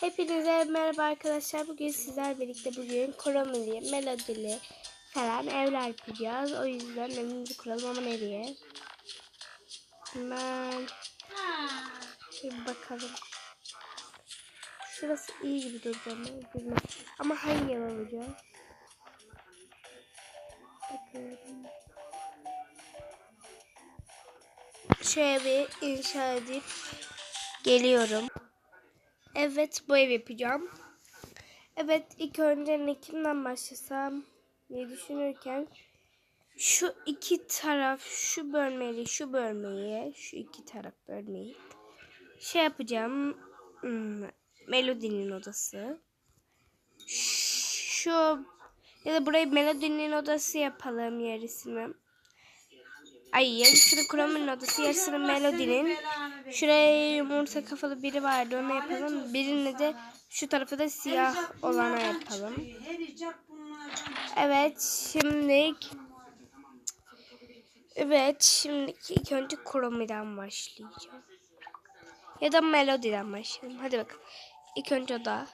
Hepinize merhaba arkadaşlar. Bugün sizler birlikte bugün kromili, melodili falan evler yapacağız. O yüzden evimizi kuralım ama nereye? Hemen bir bakalım. Şurası iyi gibi ama bilmem. Ama hangi ev alacağız? Bakıyorum. Şu evi inşa edip geliyorum. Evet bu ev yapacağım. Evet ilk önce ne kimden başlasam diye düşünürken şu iki taraf şu bölmeyi şu bölmeyi şu iki taraf bölmeyi şey yapacağım. Hmm, Melodinin odası. Şu ya da burayı Melodinin odası yapalım yarısını. Ay yarısını Chrome'un odası, yarısını Melody'nin. Şuraya yumurta kafalı biri vardı onu yapalım. Birini de şu tarafı da siyah olana yapalım. Evet şimdi Evet şimdi ilk önce Chrome'den başlayacağım. Ya da Melody'den başlayalım. Hadi bakalım. İlk önce o.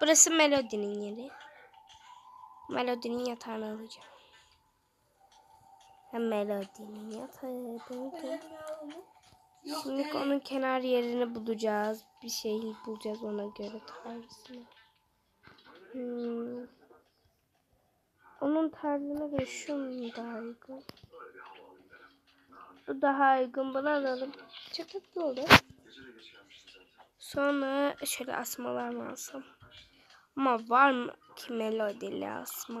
Burası Melody'nin yeri. Melody'nin yatağını alacağım. Hem Melody'nin yatağı. Şimdi onun kenar yerini bulacağız. Bir şey bulacağız ona göre tarzını. Hmm. Onun tarzına göre şu mu daha uygun? Bu daha uygun. Bunu alalım. Çok tatlı oldu. Sonra şöyle asmalar mı alsam? Ama var mı ki melodili asma?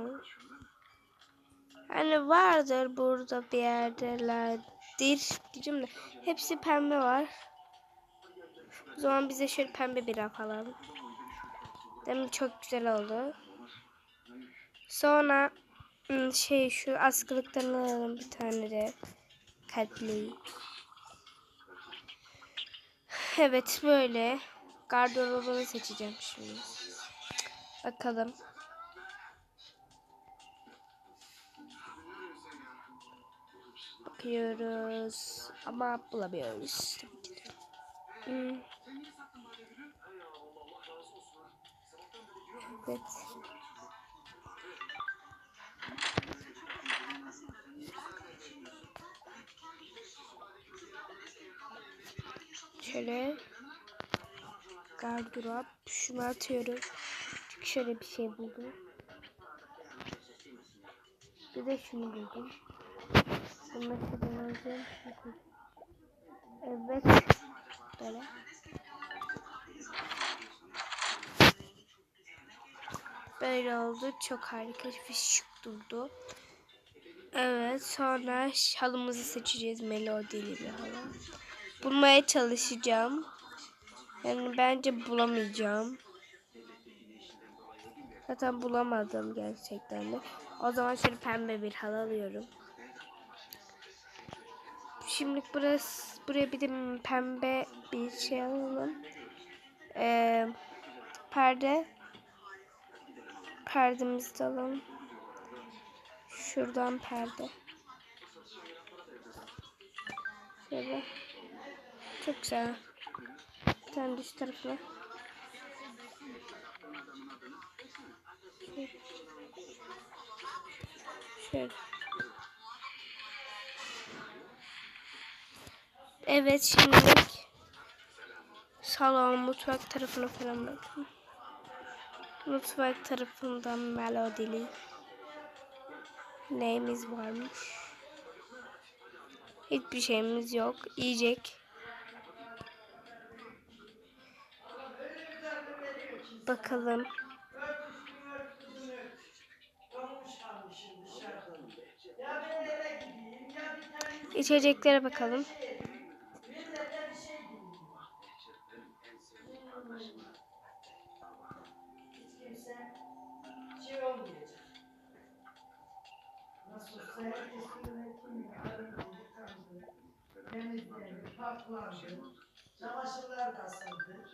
Hani vardır burada bir yerdelerdir diyeceğim de hepsi pembe var. O zaman bize şöyle pembe bir raf alalım. Demin çok güzel oldu. Sonra ım, şey şu askılıktan alalım bir tane de kalpli. Evet böyle gardırobumu seçeceğim şimdi. Bakalım. Bakıyoruz ama bulamıyoruz. Evet. Şöyle gardırop şunu atıyorum. Çünkü şöyle bir şey buldum. Bir de şunu buldum. Bunu şuradan alacağım. Evet. Böyle. Böyle oldu. Çok harika bir şık durdu. Evet. Sonra halımızı seçeceğiz. Melodili bir halı. Bulmaya çalışacağım. Yani bence bulamayacağım. Zaten bulamadım gerçekten de. O zaman şöyle pembe bir halı alıyorum. Şimdi burası buraya bir de pembe bir şey alalım. Ee, perde perdemizi de alalım. Şuradan perde. Şöyle. Çok güzel. Bir tane düş tarafına. Şöyle. Şöyle. Evet şimdilik salon mutfak tarafına falan bakın. Mutfak tarafından melodili neyimiz varmış. Hiçbir şeyimiz yok. Yiyecek. Bakalım. İçeceklere bakalım. Olmayacak. Nasılsa herkes üretim arındı, yıkandı, temizlendi, paklandı, çamaşırlar da asıldı.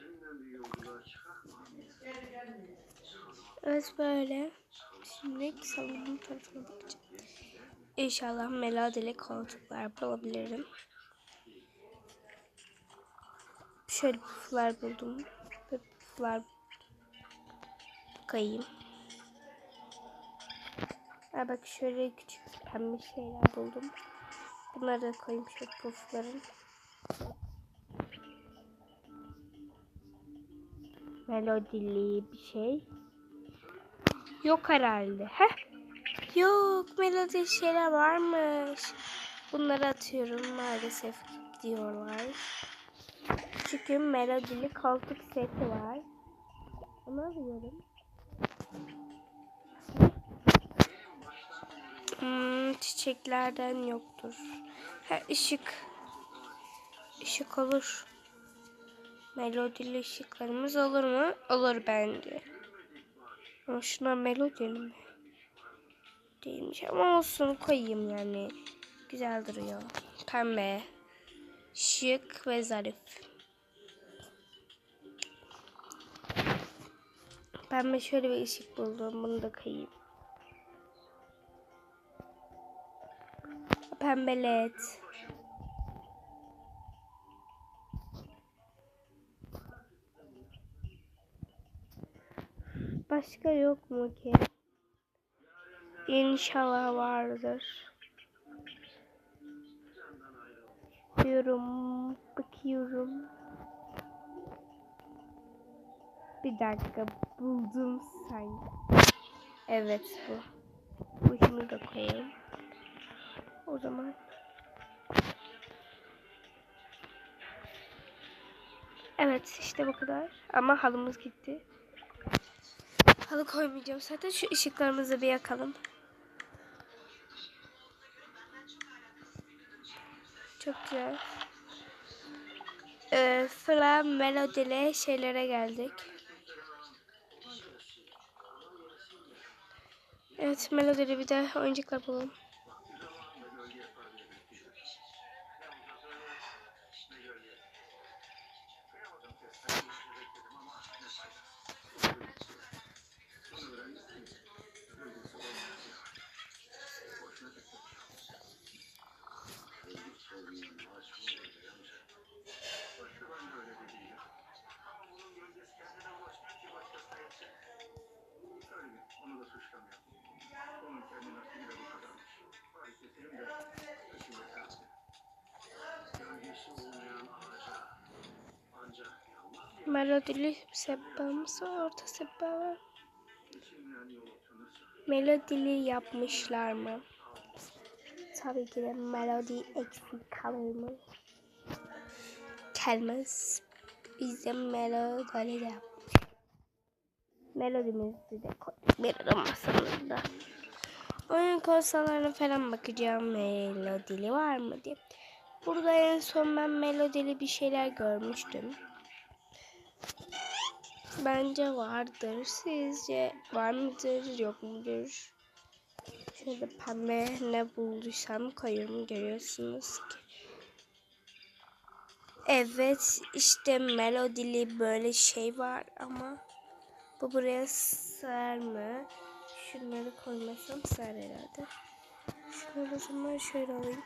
Hiç geri gelmeyecek. Evet böyle. Şimdi salonun tarafına bakacağım. İnşallah melodili koltuklar bulabilirim. Şöyle puflar buldum. ışıklar koyayım. Ha bak şöyle küçük pembe şeyler buldum. Bunları da koyayım şu pufların. Melodili bir şey. Yok herhalde. Heh. Yok melodi şeyler varmış. Bunları atıyorum maalesef diyorlar. Çünkü melodili koltuk seti var. Onu alıyorum. Hmm, çiçeklerden yoktur. Ha, ışık. Işık olur. Melodili ışıklarımız olur mu? Olur bence. Ama şuna melodili mi? Değilmiş ama olsun koyayım yani. Güzel duruyor. Pembe. Şık ve zarif. Pembe şöyle bir ışık buldum. Bunu da koyayım. Pembe led. Başka yok mu ki? İnşallah vardır. Bakıyorum, bakıyorum. Bir dakika buldum sanki. Evet bu. Bu şunu da koyayım. O zaman. Evet işte bu kadar. Ama halımız gitti. Halı koymayacağım zaten. Şu ışıklarımızı bir yakalım. Çok güzel. Ee, sıra melodili şeylere geldik. Evet melodili bir de oyuncaklar bulalım. Melodili sebbamız var. Orta sebba var. Melodili yapmışlar mı? Tabii ki de melodi eksik kalır mı? Gelmez. Biz de melodili yapmış. Melodimizi de. Bir masamızda. Oyun konsollarına falan bakacağım melodili var mı diye. Burada en son ben melodili bir şeyler görmüştüm. Bence vardır. Sizce var mıdır yok mudur? Şöyle pembe ne bulduysam koyuyorum görüyorsunuz ki. Evet işte melodili böyle şey var ama bu buraya sığar mı? Şunları koymasam sığar herhalde. Şunları o zaman şöyle alayım.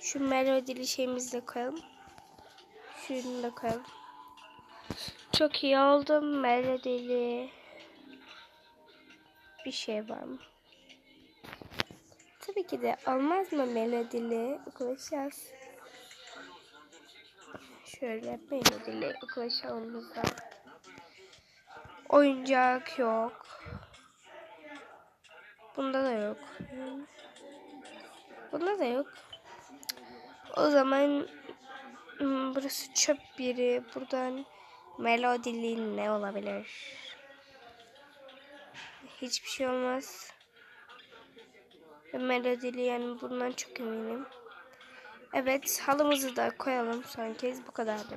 Şu melodili şeyimizi de koyalım. Şunu da koyalım. Çok iyi oldu. Melodili bir şey var mı? Tabii ki de olmaz mı melodili? Okuyacağız. Şöyle melodili okuyacağımızda. Oyuncak yok. Bunda da yok. Bunda da yok. O zaman hmm, burası çöp yeri. Buradan melodili ne olabilir? Hiçbir şey olmaz. Melodili yani bundan çok eminim. Evet halımızı da koyalım son kez. Bu kadar da.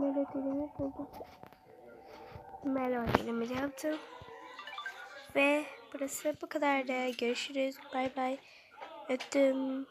Melodimi buldum. Melodimi yaptım. Ve burası bu kadar da görüşürüz. Bay bay. Öptüm.